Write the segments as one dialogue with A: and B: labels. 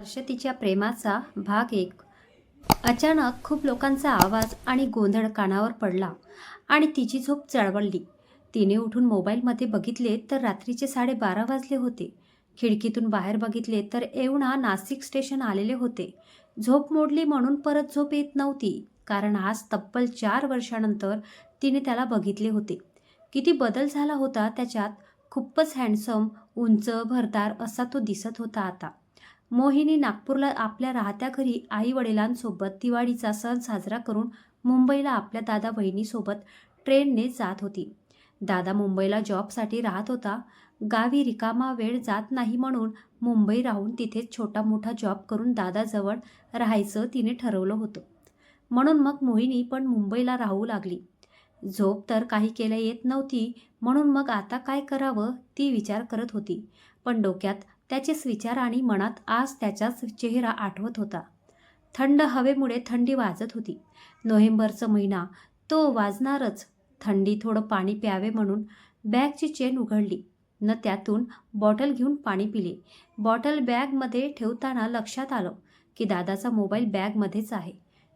A: हर्ष तिच्या प्रेमाचा भाग एक. अचानक खूप लोकांचा आवाज आणि गोंधळ कानावर पडला आणि तिची झोप चळवळली. तिने उठून मोबाईलमध्ये बघितले तर रात्रीचे साडेबारा वाजले होते. खिडकीतून बाहेर बघितले तर एवढा नाशिक स्टेशन आलेले होते. झोप मोडली म्हणून परत झोप येत नव्हती कारण आज तब्बल चार वर्षानंतर तिने त्याला बघितले होते. किती बदल झाला होता त्याच्यात. खूपच हँडसम उंच भरदार असा तो दिसत होता आता. मोहिनी नागपूरला आपल्या राहत्या घरी आई वडिलांसोबत दिवाळीचा सण साजरा करून मुंबईला आपल्या दादा बहिणीसोबत ट्रेनने जात होती. दादा मुंबईला जॉबसाठी राहत होता. गावी रिकामा वेळ जात नाही म्हणून मुंबई राहून तिथेच छोटा मोठा जॉब करून दादाजवळ राहायचं तिने ठरवलं होतं. म्हणून मग मोहिनी पण मुंबईला राहू लागली. झोप तर काही केल्या येत नव्हती. म्हणून मग आता काय करावं ती विचार करत होती. पण डोक्यात त्याचेच विचार आणि मनात आज त्याचाच चेहरा आठवत होता. थंड हवेमुळे थंडी वाजत होती. नोव्हेंबरचा महिना तो वाजणारच. थंडी थोडं पाणी प्यावे म्हणून बॅगची चेन उघडली. न त्यातून बॉटल घेऊन पाणी पिले. बॉटल बॅगमध्ये ठेवताना लक्षात आलं की दादाचा मोबाईल बॅगमध्येच आहे.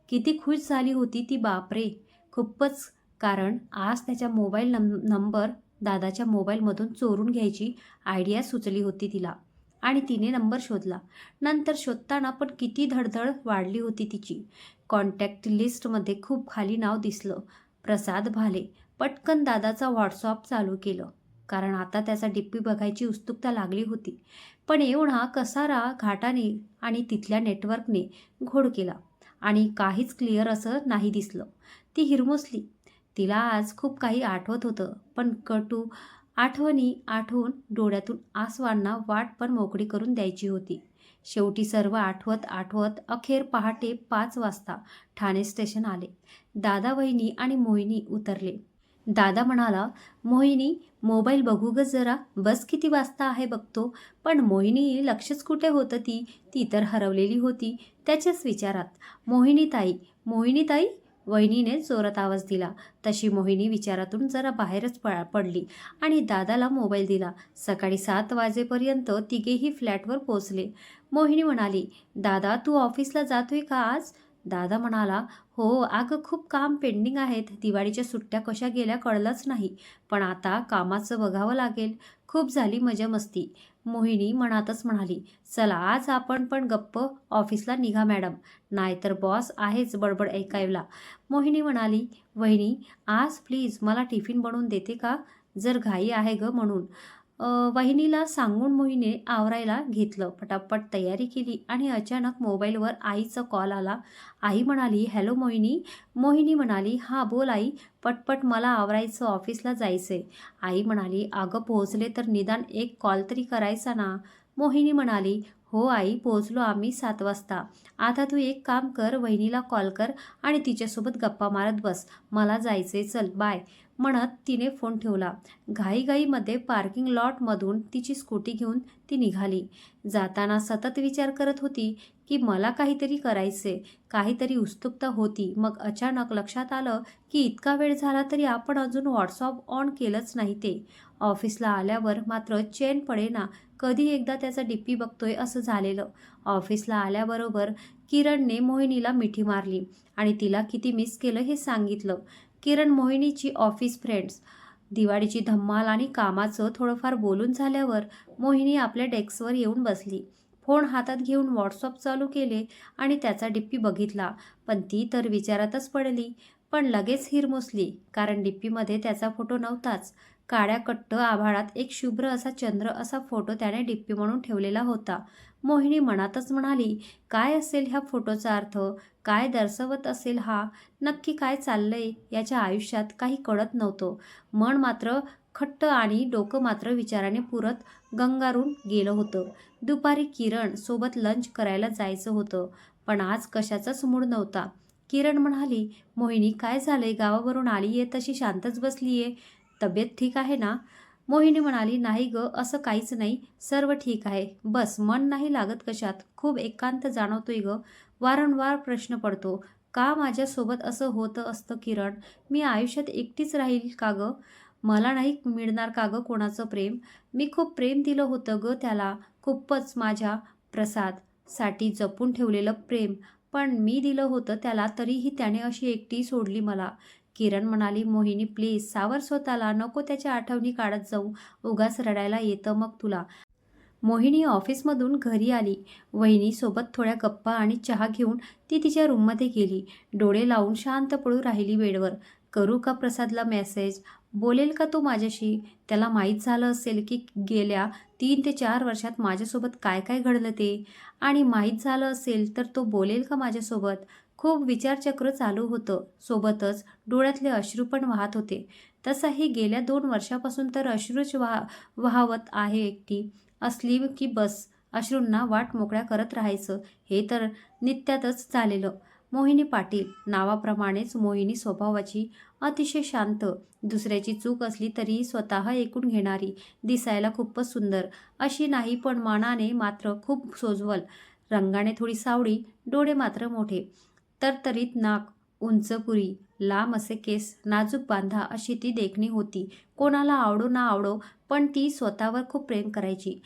A: किती खुश झाली होती ती बापरे! खूपच. कारण आज त्याच्या मोबाईल नं नंबर दादाच्या मोबाईलमधून चोरून घ्यायची आयडिया सुचली होती तिला. आणि तिने नंबर शोधला. नंतर शोधताना पण किती धडधड वाढली होती तिची. कॉन्टॅक्ट लिस्टमध्ये खूप खाली नाव दिसलं. प्रसाद भाले पटकन दादाचा व्हॉट्सअप चालू केलं. कारण आता त्याचा डिप्पी बघायची उत्सुकता लागली होती. पण एवढा कसारा घाटाने आणि तिथल्या नेटवर्कने घोड केला. आणि काहीच क्लिअर असं नाही दिसलं. ती हिरमोसली. तिला आज खूप काही आठवत होतं. पण कटू आठवणी आठवून डोळ्यातून आसवांना वाट पण मोकळी करून द्यायची होती. शेवटी सर्व आठवत आठवत अखेर पहाटे पाच वाजता ठाणे स्टेशन आले. दादा वहिनी आणि मोहिनी उतरले. दादा म्हणाला मोहिनी मोबाईल बघू ग जरा. बस किती वाजता आहे बघतो. पण मोहिनी लक्षच कुठे होतं ती? ती तर हरवलेली होती. त्याच्याच विचारात. मोहिनी ताई मोहिनी ताई वहिनीने जोरात आवाज दिला. तशी मोहिनी विचारातून जरा बाहेरच प पडली आणि दादाला मोबाईल दिला. सकाळी सात वाजेपर्यंत तिघेही फ्लॅटवर पोचले मोहिनी म्हणाली दादा तू ऑफिसला जातोय का आज? दादा म्हणाला हो अगं खूप काम पेंडिंग आहेत. दिवाळीच्या सुट्ट्या कशा गेल्या कळलंच नाही. पण आता कामाचं बघावं लागेल. खूप झाली मजा मस्ती. मोहिनी मनातच म्हणाली चला आज आपण पण गप्प ऑफिसला निघा मॅडम. नाहीतर बॉस आहेच बडबड ऐकायला. मोहिनी म्हणाली वहिनी आज प्लीज मला टिफिन बनवून देते का? जर घाई आहे ग म्हणून. वहिनीला सांगून मोहिने आवरायला घेतलं. पटापट तयारी केली आणि अचानक मोबाईलवर आईचा कॉल आला. आई म्हणाली हॅलो मोहिनी. मोहिनी म्हणाली हां बोल आई. पटपट मला आवरायचं ऑफिसला जायचंय. आई म्हणाली अगं पोहोचले तर निदान एक कॉल तरी करायचा ना. मोहिनी म्हणाली हो आई पोहोचलो आम्ही सात वाजता. आता तू एक काम कर वहिनीला कॉल कर आणि तिच्यासोबत गप्पा मारत बस. मला जायचंय चल बाय. म्हणत तिने फोन ठेवला. घाईघाईमध्ये पार्किंग लॉटमधून तिची स्कूटी घेऊन ती निघाली. जाताना सतत विचार करत होती की मला काहीतरी करायचे काहीतरी उत्सुकता होती. मग अचानक लक्षात आलं की इतका वेळ झाला तरी आपण अजून व्हॉट्सअप ऑन केलंच नाही ते. ऑफिसला आल्यावर मात्र चेन पडेना. कधी एकदा त्याचा डिप्पी बघतोय असं झालेलं. ऑफिसला आल्याबरोबर किरणने मोहिनीला मिठी मारली आणि तिला किती मिस केलं हे सांगितलं. किरण मोहिनीची ऑफिस फ्रेंड्स दिवाळीची धम्माल आणि कामाचं थोडंफार बोलून झाल्यावर मोहिनी आपल्या डेस्कवर येऊन बसली. फोन हातात घेऊन व्हॉट्सअप चालू केले आणि त्याचा डिप्पी बघितला. पण ती तर विचारातच पडली. पण लगेच हिरमुसली कारण डिप्पीमध्ये त्याचा फोटो नव्हताच. काळ्या कट्ट आभाळात एक शुभ्र असा चंद्र असा फोटो त्याने डिप्पी म्हणून ठेवलेला होता. मोहिनी मनातच म्हणाली काय असेल ह्या फोटोचा अर्थ? काय दर्शवत असेल हा? नक्की काय चाललंय? याच्या आयुष्यात काही कळत नव्हतं. मन मात्र खट्ट आणि डोकं मात्र विचाराने पुरत गंगारून गेलं होतं. दुपारी किरण सोबत लंच करायला जायचं होतं पण आज कशाचाच मूड नव्हता. किरण म्हणाली मोहिनी काय झालंय? गावावरून आली आहे तशी शांतच बसली आहे तब्येत ठीक आहे ना? मोहिनी म्हणाली नाही ग असं काहीच नाही. सर्व ठीक आहे. बस मन नाही लागत कशात. खूप एकांत जाणवतोय ग. वारंवार प्रश्न पडतो. का माझ्यासोबत असं होतं असतं किरण? मी आयुष्यात एकटीच राहील का ग? मला नाही मिळणार का ग कोणाचं प्रेम? मी खूप प्रेम दिलं होतं ग त्याला. खूपच माझ्या प्रसादसाठी जपून ठेवलेलं प्रेम. पण मी दिलं होतं त्याला तरीही त्याने अशी एकटी सोडली मला. किरण म्हणाली मोहिनी प्लीज सावर स्वतःला नको त्याच्या आठवणी काढत जाऊ. उगाच रडायला येतं मग तुला. मोहिनी ऑफिसमधून घरी आली. वहिनीसोबत थोड्या गप्पा आणि चहा घेऊन ती तिच्या रूममध्ये गेली. डोळे लावून शांत पडू राहिली बेडवर. करू का प्रसादला मेसेज बोलेल का तो माझ्याशी? त्याला माहीत झालं असेल की गेल्या तीन ते चार वर्षात माझ्यासोबत काय काय घडलं ते. आणि माहीत झालं असेल तर तो बोलेल का माझ्यासोबत? खूप विचारचक्र चालू होतं. सोबतच डोळ्यातले अश्रू पण वाहत होते. तसंही गेल्या दोन वर्षापासून तर अश्रूच वाह वाहवत आहे एकटी. असली की बस अश्रूंना वाट मोकळ्या करत राहायचं. हे तर नित्यातच झालेलं मोहिनी पाटील नावाप्रमाणेच मोहिनी स्वभावाची अतिशय शांत. दुसऱ्याची चूक असली तरी स्वतः ऐकून घेणारी. दिसायला खूपच सुंदर. अशी नाही पण मनाने मात्र खूप सोजवल. रंगाने थोडी सावळी डोळे मात्र मोठे. तरतरीत नाक उंचपुरी लांब असे केस नाजूक बांधा अशी ती देखणी होती. कोणाला आवडो ना आवडो पण ती स्वतःवर खूप प्रेम करायची.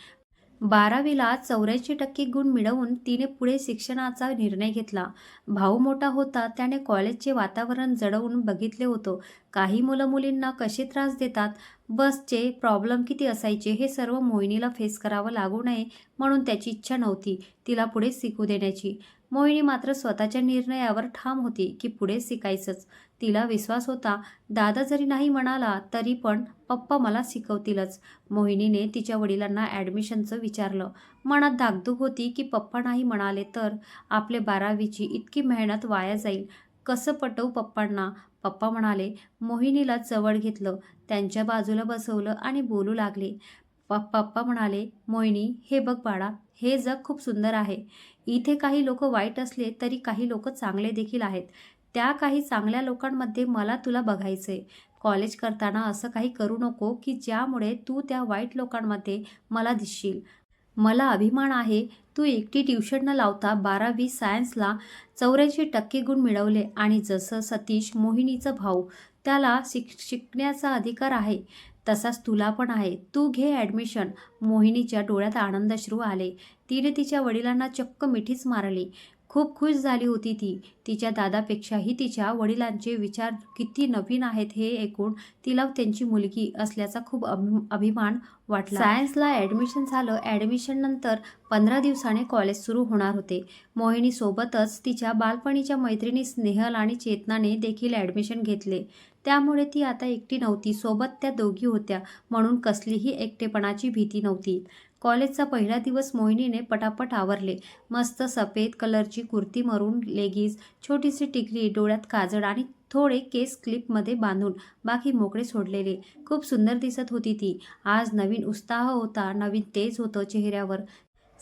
A: बारावीला चौऱ्याऐंशी टक्के गुण मिळवून तिने पुढे शिक्षणाचा निर्णय घेतला. भाऊ मोठा होता त्याने कॉलेजचे वातावरण जडवून बघितले होतं. काही मुलं मुलींना कसे त्रास देतात? बसचे प्रॉब्लेम किती असायचे? हे सर्व मोहिनीला फेस करावं लागू नये म्हणून त्याची इच्छा नव्हती. तिला पुढे शिकू देण्याची. मोहिनी मात्र स्वतःच्या निर्णयावर ठाम होती की पुढे शिकायचंच. तिला विश्वास होता दादा जरी नाही म्हणाला तरी पण पप्पा मला शिकवतीलच. मोहिनीने तिच्या वडिलांना ॲडमिशनचं विचारलं. मनात धाकधूक होती की पप्पा नाही म्हणाले तर आपले बारावीची इतकी मेहनत वाया जाईल. कसं पटवू पप्पांना? पप्पा म्हणाले मोहिनीला जवळ घेतलं त्यांच्या बाजूला बसवलं आणि बोलू लागले. प पप्पा म्हणाले मोहिनी हे बघ बाळा हे जग खूप सुंदर आहे. इथे काही लोक वाईट असले तरी काही लोक चांगले देखील आहेत. त्या काही चांगल्या लोकांमध्ये मला तुला बघायचंय. कॉलेज करताना असं काही करू नको की ज्यामुळे तू त्या वाईट लोकांमध्ये मला दिसशील. मला अभिमान आहे. तू एकटी ट्युशन न लावता बारावी सायन्सला चौऱ्याऐंशी टक्के गुण मिळवले आणि जसं सतीश मोहिनीचा भाऊ त्याला शिक शिकण्याचा अधिकार आहे. तसाच तुला पण आहे. तू घे ॲडमिशन. मोहिनीच्या डोळ्यात आनंदश्रू आले. तिने तिच्या वडिलांना चक्क मिठीच मारली. खूप खुश झाली होती ती. तिच्या दादापेक्षाही तिच्या वडिलांचे विचार किती नवीन आहेत हे ऐकून तिला त्यांची मुलगी असल्याचा खूप अभि अभिमान वाटला. सायन्सला ॲडमिशन झालं. ॲडमिशन नंतर पंधरा दिवसाने कॉलेज सुरू होणार होते. मोहिनीसोबतच तिच्या बालपणीच्या मैत्रिणी स्नेहल आणि चेतनाने देखील ॲडमिशन घेतले. त्यामुळे ती आता एकटी नव्हती. सोबत त्या दोघी होत्या म्हणून कसलीही एकटेपणाची भीती नव्हती. कॉलेजचा पहिला दिवस मोहिनीने पटापट आवरले. मस्त सफेद कलरची कुर्ती मरून लेगीज छोटीशी टिकली डोळ्यात काजळ आणि थोडे केस क्लिपमध्ये बांधून बाकी मोकळे सोडलेले. खूप सुंदर दिसत होती ती. आज नवीन उत्साह होता नवीन तेज होतं चेहऱ्यावर.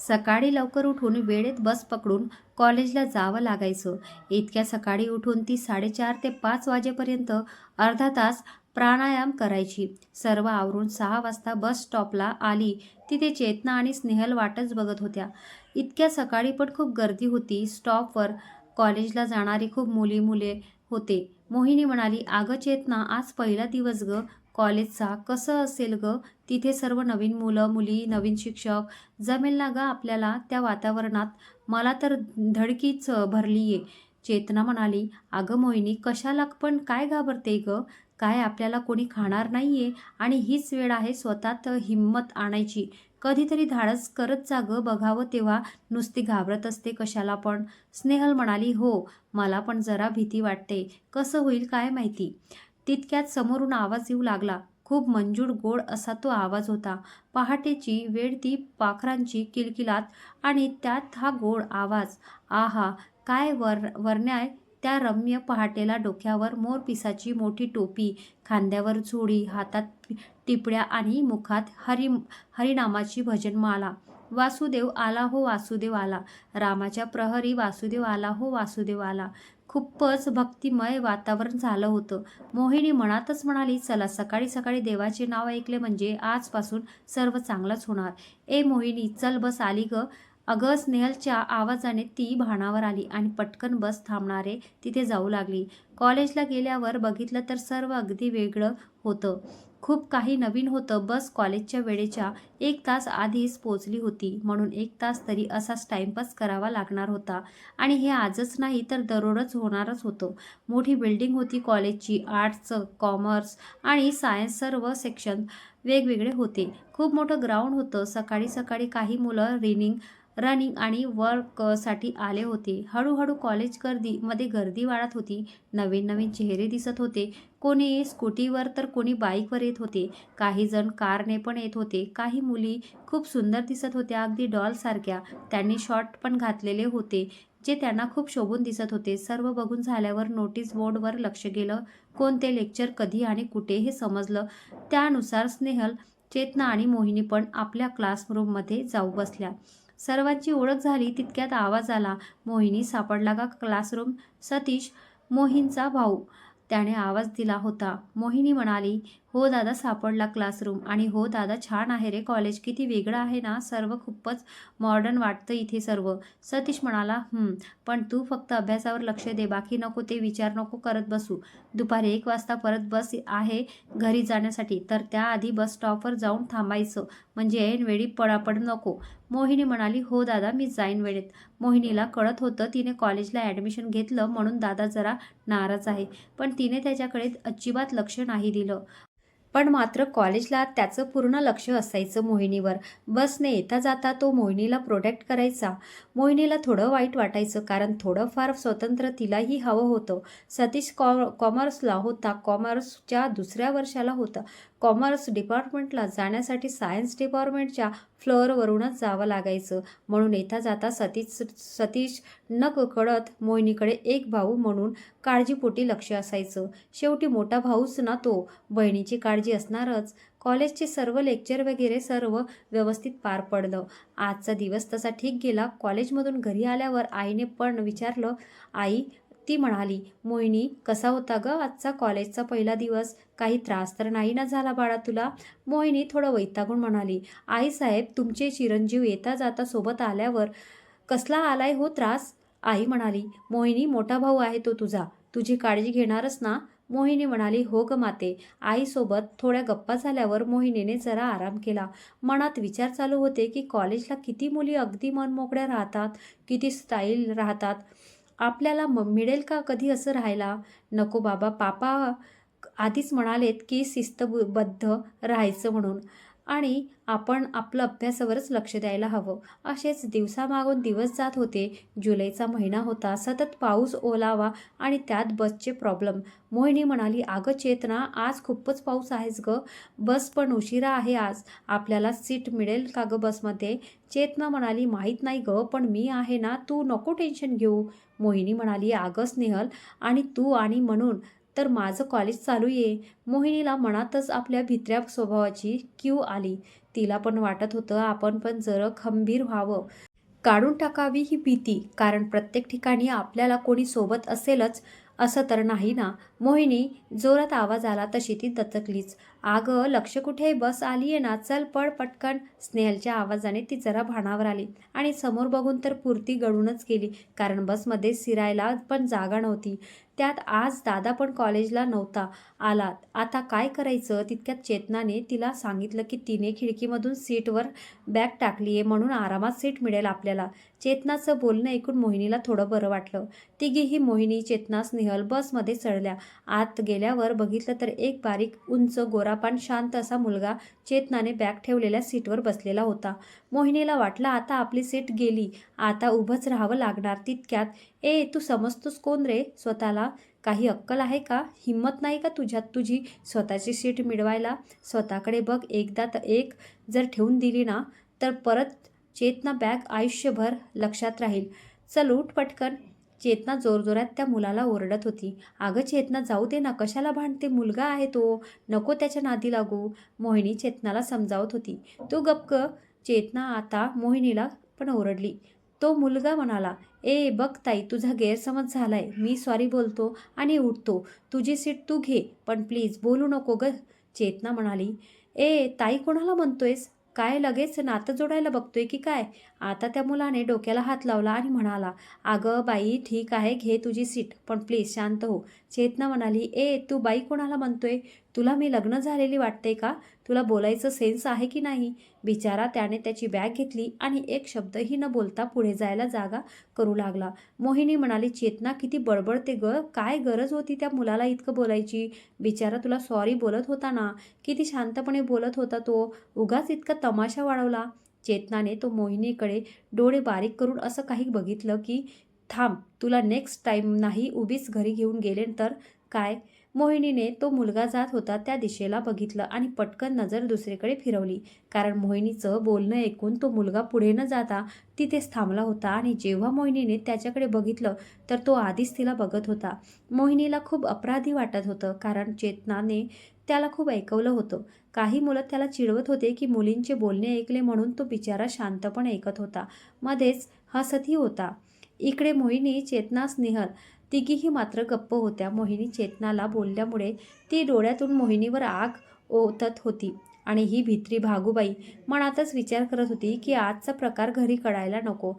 A: सकाळी लवकर उठून वेळेत बस पकडून कॉलेजला जावं लागायचं. इतक्या सकाळी उठून ती साडेचार ते पाच वाजेपर्यंत अर्धा तास प्राणायाम करायची. सर्व आवरून सहा वाजता बस स्टॉपला आली. तिथे चेतना आणि स्नेहल वाटच बघत होत्या. इतक्या सकाळी पण खूप गर्दी होती. स्टॉपवर कॉलेजला जाणारी खूप मुली मुले होते. मोहिनी म्हणाली अगं चेतना आज पहिला दिवस ग. कॉलेजचा कसं असेल ग? तिथे सर्व नवीन मुलं मुली नवीन शिक्षक जमेल ना ग आपल्याला त्या वातावरणात? मला तर धडकीच भरली आहे चेतना म्हणाली अगं मोहिनी कशाला पण काय घाबरते ग? काय आपल्याला कोणी खाणार नाही आहे आणि हीच वेळ आहे स्वतःत हिंमत आणायची. कधीतरी धाडस करत जागं बघावं तेव्हा नुसती घाबरत असते कशाला पण. स्नेहल म्हणाली हो मला पण जरा भीती वाटते. कसं होईल काय माहिती? तितक्यात समोरून आवाज येऊ लागला. खूप मंजूळ गोड असा तो आवाज होता. पहाटेची वेळ ती पाखरांची किलकिलात आणि त्यात हा गोड आवाज. आहा काय वर वरण्याय त्या रम्य पहाटेला डोक्यावर मोरपिसाची मोठी टोपी खांद्यावर झोडी हातात टिपड्या आणि मुखात हरी हरिनामाची भजनमाला. वासुदेव आला हो वासुदेव आला. रामाच्या प्रहरी वासुदेव आला हो वासुदेव आला. खूपच भक्तिमय वातावरण झालं होतं. मोहिनी मनातच म्हणाली चला सकाळी सकाळी देवाचे नाव ऐकले म्हणजे आजपासून सर्व चांगलंच होणार. ए मोहिनी चल बस आली ग. अगं स्नेहलच्या आवाजाने ती भानावर आली आणि पटकन बस थांबणारे तिथे जाऊ लागली. कॉलेजला गेल्यावर बघितलं तर सर्व अगदी वेगळं होतं. खूप काही नवीन होतं. बस कॉलेजच्या वेळेच्या एक तास आधीच पोचली होती. म्हणून एक तास तरी असाच टाईमपास करावा लागणार होता. आणि हे आजच नाही तर दररोजच होणारच होतं. मोठी बिल्डिंग होती कॉलेजची. आर्ट्स कॉमर्स आणि सायन्स सर्व सेक्शन वेगवेगळे होते. खूप मोठं ग्राउंड होतं. सकाळी सकाळी काही मुलं रिनिंग रनिंग आणि वर्कसाठी आले होते. हळूहळू कॉलेज गर्दीमध्ये गर्दी वाढत होती. नवीन नवीन चेहरे दिसत होते. कोणी स्कूटीवर तर कोणी बाईकवर येत होते. काही जण कारने पण येत होते. काही मुली खूप सुंदर दिसत होत्या. अगदी डॉलसारख्या त्यांनी शॉर्ट पण घातलेले होते जे त्यांना खूप शोभून दिसत होते. सर्व बघून झाल्यावर नोटीस बोर्डवर लक्ष गेलं. कोणते लेक्चर कधी आणि कुठे हे समजलं. त्यानुसार स्नेहल चेतना आणि मोहिनी पण आपल्या क्लासरूममध्ये जाऊ बसल्या. सर्वांची ओळख झाली तितक्यात आवाज आला मोहिनी सापडला का क्लासरूम? सतीश मोहिनचा भाऊ. त्याने आवाज दिला होता. मोहिनी म्हणाली हो दादा सापडला क्लासरूम. आणि हो दादा छान आहे रे कॉलेज. किती वेगळं आहे ना? सर्व खूपच मॉडर्न वाटतं इथे सर्व. सतीश म्हणाला पण तू फक्त अभ्यासावर लक्ष दे. बाकी नको ते विचार नको करत बसू. दुपारी एक वाजता परत बस आहे घरी जाण्यासाठी. तर त्याआधी बस स्टॉपवर जाऊन थांबायचं. म्हणजे ऐन वेळी पडापड नको. मोहिनी म्हणाली हो दादा मी जाईन वेळेत. मोहिनीला कळत होतं तिने कॉलेजला ॲडमिशन घेतलं म्हणून दादा जरा नाराज आहे. पण तिने त्याच्याकडे अजिबात लक्ष नाही दिलं. पण मात्र कॉलेजला त्याचं पूर्ण लक्ष असायचं मोहिनीवर. बसने येता जाता तो मोहिनीला प्रोटेक्ट करायचा. मोहिनीला थोडं वाईट वाटायचं कारण थोडंफार स्वतंत्र तिलाही हवं होतं. सतीश कॉ कॉमर्सला होता. कॉमर्सच्या दुसऱ्या वर्षाला होता. कॉमर्स डिपार्टमेंटला जाण्यासाठी सायन्स डिपार्टमेंटच्या फ्लोअरवरूनच जावं लागायचं. म्हणून येता जाता सतीश सतीश नक कळत मोहिनीकडे एक भाऊ म्हणून काळजीपोटी लक्ष असायचं. शेवटी मोठा भाऊच ना तो. बहिणीची काळजी असणारच. कॉलेजचे सर्व लेक्चर वगैरे सर्व व्यवस्थित पार पडलं. आजचा दिवस तसा ठीक गेला. कॉलेजमधून घरी आल्यावर आईने पण विचारलं आई ती म्हणाली मोहिनी कसा होता ग आजचा कॉलेजचा पहिला दिवस? काही त्रास तर नाही ना झाला बाळा तुला? मोहिनी थोडं वैतागून म्हणाली आई साहेब तुमचे चिरंजीव येता जाता सोबत आल्यावर कसला आलाय हो त्रास? आई म्हणाली मोहिनी मोठा भाऊ आहे तो तुझा. तुझी काळजी घेणारच ना? मोहिनी म्हणाली हो ग माते. आईसोबत थोड्या गप्पा झाल्यावर मोहिनीने जरा आराम केला. मनात विचार चालू होते की कॉलेजला किती मुली अगदी मनमोकळ्या राहतात किती स्टाईल राहतात. आपल्याला म मिळेल का कधी असं राहायला? नको बाबा पापा आधीच म्हणालेत की शिस्तबद्ध राहायचं म्हणून. आणि आपण आपलं अभ्यासावरच लक्ष द्यायला हवं. असेच दिवसामागून दिवस जात होते. जुलैचा महिना होता. सतत पाऊस ओलावा आणि त्यात बसचे प्रॉब्लेम. मोहिनी म्हणाली अगं चेतना आज खूपच पाऊस आहेस गं. बस पण उशिरा आहे आज. आपल्याला सीट मिळेल का गं बसमध्ये? चेतना म्हणाली माहीत नाही गं पण मी आहे ना तू नको टेन्शन घेऊ. मोहिनी म्हणाली अगं स्नेहल आणि तू आणि म्हणून तर माझं कॉलेज चालू आहे मोहिनीला मनातच आपल्या भित्र्या स्वभावाची क्यू आली. तिला पण वाटत होतं आपण पण जरा खंबीर व्हावं. काढून टाकावी ही भीती कारण प्रत्येक ठिकाणी आपल्याला कोणी सोबत असेलच असं तर नाही ना. मोहिनी जोरात आवाज आला तशी ती दचकलीच. अगं लक्ष कुठे? बस आली आहे ना? चल पड पटकन. स्नेहलच्या आवाजाने ती जरा भाणावर आली आणि समोर बघून तर पुरती गळूनच गेली कारण बसमध्ये सिरायला पण जागा नव्हती. त्यात आज दादा पण कॉलेजला नव्हता आला आता काय करायचं? तितक्यात चेतनाने तिला सांगितलं की तिने खिडकीमधून सीटवर बॅग टाकली आहे म्हणून आरामात सीट मिळेल आपल्याला. चेतनाचं बोलणं ऐकून मोहिनीला थोडं बरं वाटलं. तिघीही मोहिनी चेतना स्नेहल बसमध्ये चढल्या. आत गेल्यावर बघितलं तर एक बारीक उंच गोरापान शांत असा मुलगा चेतनाने बॅग ठेवलेल्या सीटवर बसलेला होता. मोहिनीला वाटलं आता आपली सीट गेली. आता उभंच राहावं लागणार तितक्यात. ए तू समजतोस कोण रे? स्वतःला. काही अक्कल आहे का? हिंमत नाही का तुझ्यात तुझी स्वतःची सीट मिळवायला? स्वतःकडे बघ एकदा तर एक जर ठेवून दिली ना तर परत चेतना बॅग आयुष्यभर लक्षात राहील. चल उठ पटकन. चेतना जोरजोरात त्या मुलाला ओरडत होती. अगं चेतना जाऊ दे ना कशाला भांडते? मुलगा आहे तो. नको त्याच्या नादी लागू. मोहिनी चेतनाला समजावत होती. तू गपक चेतना आता मोहिनीला पण ओरडली. तो मुलगा म्हणाला ए बघ ताई तुझा गैरसमज झालाय. मी सॉरी बोलतो आणि उठतो. तुझी सीट तू घे पण प्लीज बोलू नको ग. चेतना म्हणाली ए ताई कोणाला म्हणतोयस? काय लगेच नातं जोडायला बघतोय की काय? आता त्या मुलाने डोक्याला हात लावला आणि म्हणाला अगं बाई ठीक आहे घे तुझी सीट पण प्लीज शांत हो. चेतना म्हणाली ए तू बाई कोणाला म्हणतोय? तुला मी लग्न झालेली वाटते का? तुला बोलायचं सेन्स आहे की नाही? बिचारा त्याने त्याची बॅग घेतली आणि एक शब्दही न बोलता पुढे जायला जागा करू लागला. मोहिनी म्हणाली चेतना किती बडबडते ग. काय गरज होती त्या मुलाला इतकं बोलायची? बिचारा तुला सॉरी बोलत होता ना. किती शांतपणे बोलत होता तो. उगाच इतका तमाशा वाढवला. चेतनाने तो मोहिनीकडे डोळे बारीक करून असं काही बघितलं की थांब तुला नेक्स्ट टाईम नाही उभीच घरी घेऊन गेले तर काय? मोहिनीने तो मुलगा जात होता त्या दिशेला बघितलं आणि पटकन नजर दुसरीकडे फिरवली. कारण मोहिनीचं बोलणं ऐकून तो मुलगा पुढे न जाता तिथेच थांबला होता आणि जेव्हा मोहिनीने त्याच्याकडे बघितलं तर तो आधीच तिला बघत होता. मोहिनीला खूप अपराधी वाटत होतं कारण चेतनाने त्याला खूप ऐकवलं होतं. काही मुलं त्याला चिडवत होते की मुलींचे बोलणे ऐकले म्हणून तो बिचारा शांतपणे ऐकत होता. मध्येच हसतही होता. इकडे मोहिनी चेतना स्नेहल तिघीही मात्र गप्प होत्या. मोहिनी चेतनाला बोलल्यामुळे ती डोळ्यातून मोहिनीवर आग ओतत होती आणि ही भित्री भागूबाई मनातच विचार करत होती की आजचा प्रकार घरी कळायला नको.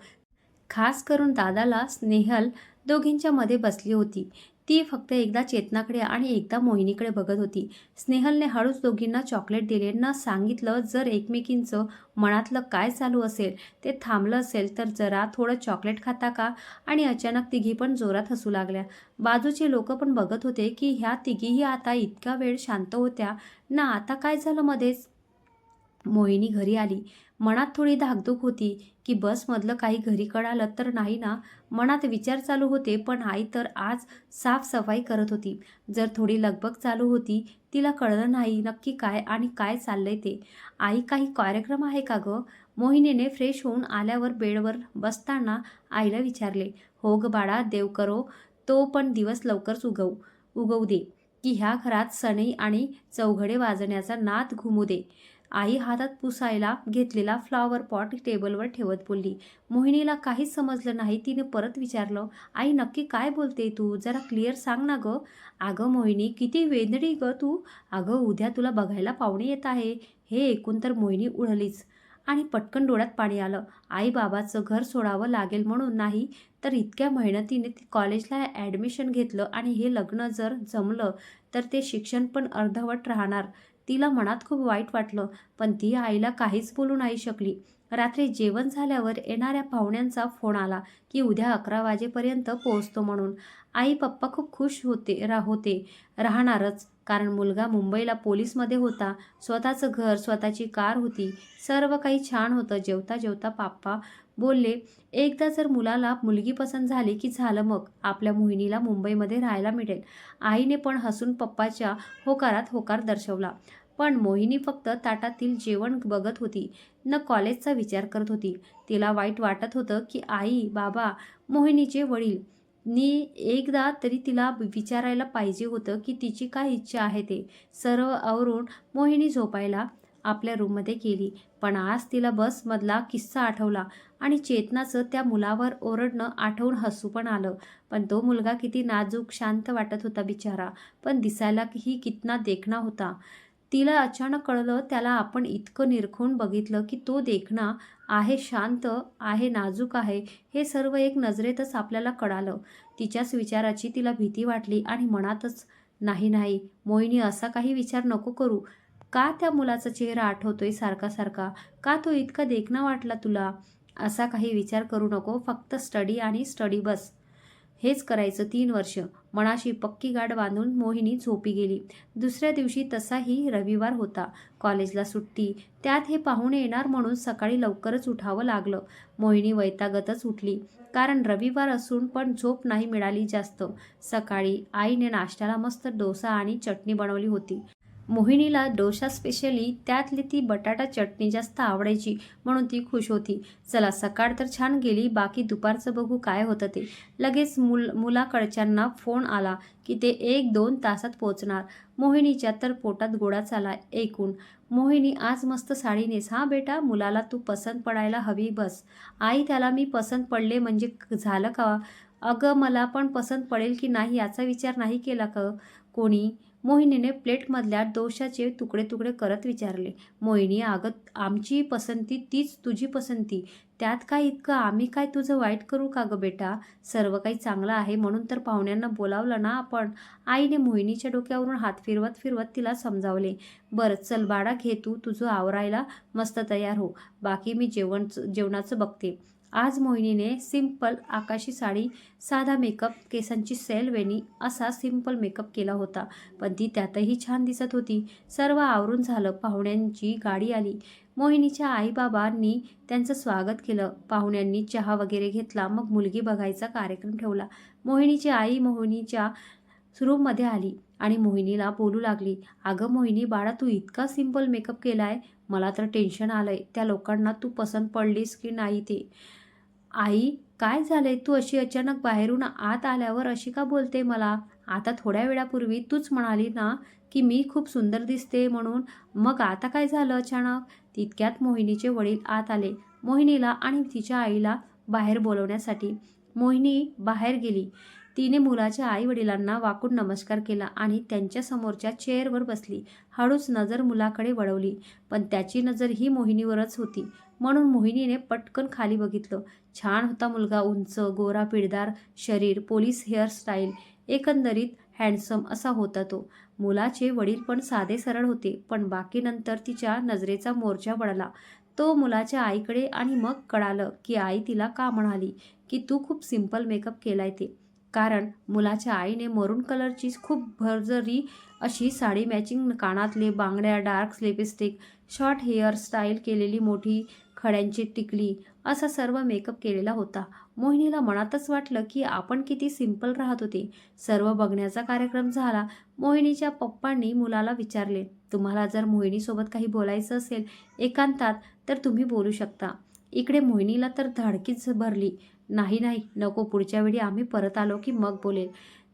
A: खास करून दादाला स्नेहल दोघींच्या मध्ये बसली होती. ती फक्त एकदा चेतनाकडे आणि एकदा मोहिनीकडे बघत होती. स्नेहलने हळूच दोघींना चॉकलेट दिले. न सांगितलं जर एकमेकींचं मनातलं काय चालू असेल ते थांबलं असेल तर जरा थोडं चॉकलेट खाता का? आणि अचानक तिघी पण जोरात हसू लागल्या. बाजूचे लोक पण बघत होते की ह्या तिघीही आता इतका वेळ शांत होत्या. ना आता काय झालं मध्येच? मोहिनी घरी आली. मनात थोडी धाकधूक होती की बसमधलं काही घरी कळालं तर नाही ना? मनात विचार चालू होते पण आई तर आज साफसफाई करत होती. जर थोडी लगबग चालू होती तिला कळलं नाही नक्की काय आणि काय चाललंय ते. आई काही कार्यक्रम आहे का गं? मोहिनीने फ्रेश होऊन आल्यावर बेडवर बसताना आईला विचारले. हो ग बाळा देव करो तो पण दिवस लवकरच उगवू उगवू दे की ह्या घरात सणई आणि चौघडे वाजण्याचा नाद घुमू दे. आई हातात पुसायला घेतलेला फ्लॉवर पॉट टेबलवर ठेवत बोलली. मोहिनीला काहीच समजलं नाही तिने परत विचारलं आई नक्की काय बोलते तू? जरा क्लिअर सांग ना गं. अगं मोहिनी किती वेदडी ग तू. अगं उद्या तुला बघायला पाहुणे येत आहे. हे ऐकून तर मोहिनी उडलीच आणि पटकन डोळ्यात पाणी आलं. आई बाबाचं घर सोडावं लागेल म्हणून नाही तर इतक्या मेहनतीने ती कॉलेजला ॲडमिशन घेतलं आणि हे लग्न जर जमलं तर ते शिक्षण पण अर्धवट राहणार. तिला मनात खूप वाईट वाटलं पण ती आईला काहीच बोलू नाही शकली. रात्री जेवण झाल्यावर येणाऱ्या पाहुण्यांचा फोन आला की उद्या अकरा वाजेपर्यंत पोहोचतो म्हणून. आई पप्पा खूप खुश होते रा होते. राहणारच कारण मुलगा मुंबईला पोलीसमध्ये होता. स्वतःचं घर स्वतःची कार होती. सर्व काही छान होतं. जेवता जेवता पाप्पा बोलले एकदा जर मुलाला मुलगी पसंत झाली की झालं मग आपल्या मोहिनीला मुंबईमध्ये राहायला मिळेल. आईने पण हसून पप्पाच्या होकारात होकार दर्शवला. पण मोहिनी फक्त ताटातील जेवण बघत होती. न कॉलेजचा विचार करत होती. तिला वाईट वाटत होतं की आई बाबा मोहिनीचे वडील. नी एकदा तरी तिला विचारायला पाहिजे होतं की तिची काय इच्छा आहे ते. सर्व आवरून मोहिनी झोपायला आपल्या रूममध्ये गेली. पण आज तिला बसमधला किस्सा आठवला आणि चेतनाचं त्या मुलावर ओरडणं आठवून हसू पण आलं. पण तो मुलगा किती नाजूक शांत वाटत होता बिचारा. पण दिसायला ही कितना देखणा होता. तिला अचानक कळलं त्याला आपण इतकं निरखून बघितलं की तो देखणा आहे शांत आहे नाजूक आहे हे सर्व एक नजरेतच आपल्याला कळालं. तिच्याच विचाराची तिला भीती वाटली आणि मनातच नाही नाही मोहिनी असा काही विचार नको करू. का त्या मुलाचा चेहरा आठवतोय सारखा सारखा? का तो इतका देखणा वाटला तुला? असा काही विचार करू नको फक्त स्टडी आणि स्टडी बस. हेच करायचं तीन वर्ष. मनाशी पक्की गाठ बांधून मोहिनी झोपी गेली. दुसऱ्या दिवशी तसाही रविवार होता. कॉलेजला सुट्टी. त्यात हे पाहुणे येणार म्हणून सकाळी लवकरच उठावं लागलं. मोहिनी वैतागतच उठली. कारण रविवार असून पण झोप नाही मिळाली जास्त. सकाळी आईने नाश्त्याला मस्त डोसा आणि चटणी बनवली होती. मोहिनीला डोसा स्पेशली त्यातली ती बटाटा चटणी जास्त आवडायची म्हणून ती खुश होती. चला सकाळ तर छान गेली बाकी दुपारचं बघू काय होतं ते. लगेच मुल मुलाकडच्यांना फोन आला की ते एक दोन तासात पोचणार मोहिनीच्या तर पोटात गोळाच आला एकूण. मोहिनी आज मस्त साडी नेस हा बेटा मुलाला तू पसंत पडायला हवी बस. आई त्याला मी पसंत पडले म्हणजे झालं का? अगं मला पण पसंत पडेल की नाही याचा विचार नाही केला का? कोणी? मोहिनीने प्लेटमधल्या दोशाचे तुकडे तुकडे करत विचारले मोहिनी अगं आमची पसंती तीच तुझी पसंती. त्यात काय इतकं? आम्ही काय तुझं वाईट करू का गं बेटा? सर्व काही चांगलं आहे म्हणून तर पाहुण्यांना बोलावलं ना आपण. आईने मोहिनीच्या डोक्यावरून हात फिरवत फिरवत तिला समजावले बरं चल बाळा घे तू तुझं आवरायला. मस्त तयार हो. बाकी मी जेवण जेवणाचं बघते. आज मोहिनीने सिंपल आकाशी साडी साधा मेकअप केसांची सेल वेणी असा सिंपल मेकअप केला होता. पण ती त्यातही छान दिसत होती. सर्व आवरून झालं. पाहुण्यांची गाडी आली. मोहिनीच्या आईबाबांनी त्यांचं स्वागत केलं. पाहुण्यांनी चहा वगैरे घेतला. मग मुलगी बघायचा कार्यक्रम ठेवला. मोहिनीची आई मोहिनीच्या रूममध्ये आली आणि मोहिनीला बोलू लागली. अगं मोहिनी बाळा तू इतका सिंपल मेकअप केला आहे मला तर टेन्शन आलं आहे त्या लोकांना तू पसंत पडलीस की नाही ते? आई काय झाले तू अशी अचानक बाहेरून आत आल्यावर अशी का बोलते मला? आता थोड्या वेळापूर्वी तूच म्हणाली ना की मी खूप सुंदर दिसते म्हणून. मग आता काय झालं अचानक? तितक्यात मोहिनीचे वडील आत आले. मोहिनीला आणि तिच्या आईला बाहेर बोलवण्यासाठी. मोहिनी बाहेर गेली. तिने मुलाच्या आई वडिलांना वाकून नमस्कार केला आणि त्यांच्या समोरच्या चेअरवर बसली. हळूच नजर मुलाकडे वळवली. पण त्याची नजर ही मोहिनीवरच होती. म्हणून मोहिनीने पटकन खाली बघितलं. छान होता मुलगा उंच गोरा पिळदार शरीर पोलीस हेअरस्टाईल एकंदरीत हँडसम असा होता तो. मुलाचे वडील पण साधे सरळ होते पण बाकी नंतर तिच्या नजरेचा मोर्चा वळला तो मुलाच्या आईकडे आणि मग कळालं की आई तिला का म्हणाली की तू खूप सिंपल मेकअप केलाय ते. कारण मुलाच्या आईने मरून कलरची खूप भरजरी अशी साडी मॅचिंग कानातले बांगड्या डार्क लिपस्टिक शॉर्ट हेअरस्टाईल केलेली मोठी खड्यांची टिकली असा सर्व मेकअप केलेला होता. मोहिनीला मनातच वाटलं की आपण किती सिंपल राहत होते. सर्व बघण्याचा कार्यक्रम झाला. मोहिनीच्या पप्पांनी मुलाला विचारले तुम्हाला जर मोहिनीसोबत काही बोलायचं असेल एकांतात तर तुम्ही बोलू शकता. इकडे मोहिनीला तर धाडकीच भरली. नाही नाही नको पुढच्या वेळी आम्ही परत आलो की मग बोलेल.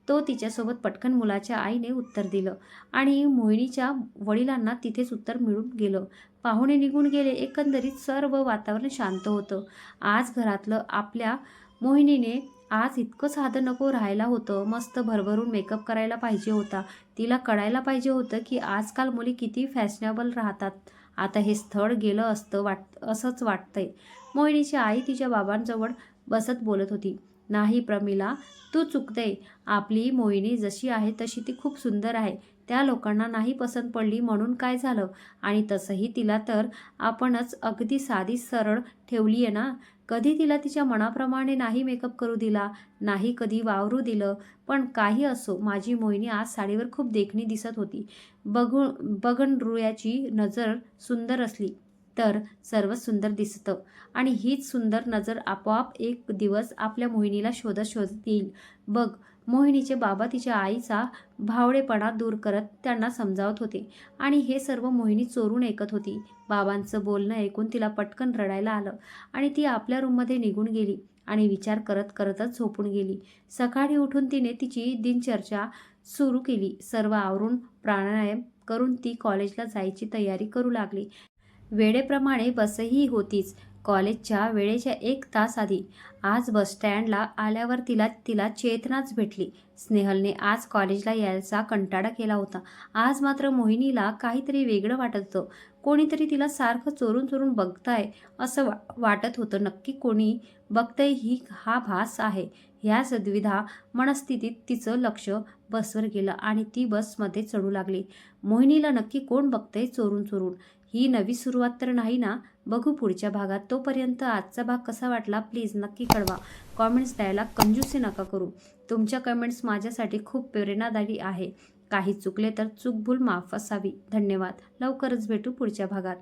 A: तो तिच्यासोबत पटकन मुलाच्या आईने उत्तर दिलं आणि मोहिनीच्या वडिलांना तिथेच उत्तर मिळून गेलं. पाहुणे निघून गेले. एकंदरीत सर्व वातावरण शांत होतं. आज घरातलं आपल्या मोहिनीने आज इतकं साधं नको राहायला होतं. मस्त भरभरून मेकअप करायला पाहिजे होता. तिला कळायला पाहिजे होतं की आजकाल मुली किती फॅशनेबल राहतात. आता हे स्थळ गेलं असतं वाट असंच वाटतंय. मोहिनीची आई तिच्या बाबांजवळ बसत बोलत होती. नाही प्रमिला तू चुकते आपली मोहिनी जशी आहे तशी ती खूप सुंदर आहे. त्या लोकांना नाही पसंत पडली म्हणून काय झालं? आणि तसंही तिला तर आपणच अगदी साधी सरळ ठेवली आहे ना? कधी तिला तिच्या मनाप्रमाणे नाही मेकअप करू दिला नाही कधी वावरू दिलं. पण काही असो माझी मोहिनी आज साडीवर खूप देखणी दिसत होती. बघू बगन रुयाची नजर सुंदर असली. तर सर्वच सुंदर दिसतं. आणि हीच सुंदर नजर आपोआप एक दिवस आपल्या मोहिनीला शोधत शोधत येईल. बघ मोहिनीचे बाबा तिच्या आईचा भावडेपणा दूर करत त्यांना समजावत होते. आणि हे सर्व मोहिनी चोरून ऐकत होती. बाबांचं बोलणं ऐकून तिला पटकन रडायला आलं आणि ती आपल्या रूममध्ये निघून गेली आणि विचार करत करतच झोपून गेली. सकाळी उठून तिने तिची दिनचर्चा सुरू केली. सर्व आवरून प्राणायाम करून ती कॉलेजला जायची तयारी करू लागली. वेळेप्रमाणे बसही होतीच. कॉलेजच्या वेळेच्या एक तास आधी. आज बस स्टँडला आल्यावर तिला तिला चेतनाच भेटली. स्नेहलने आज कॉलेजला यायचा कंटाळा केला होता. आज मात्र मोहिनीला काहीतरी वेगळं वाटत होतं. कोणीतरी तिला सारखं चोरून चोरून बघताय असं वा वाटत होतं. नक्की कोणी बघतंय ही हा भास आहे. ह्या सद्विधा मनस्थितीत तिचं लक्ष बसवर गेलं आणि ती बसमध्ये चढू लागली. मोहिनीला नक्की कोण बघतंय चोरून चोरून? ही नवी सुरुवात तर नाही ना? बघू पुढच्या भागात. तोपर्यंत आजचा भाग कसा वाटला? प्लीज नक्की कळवा. कॉमेंट्स द्यायला कंजूसी नका करू. तुमच्या कमेंट्स माझ्यासाठी खूप प्रेरणादायी आहे. काही चुकले तर चूकभूल माफ असावी. धन्यवाद. लवकरच भेटू पुढच्या भागात.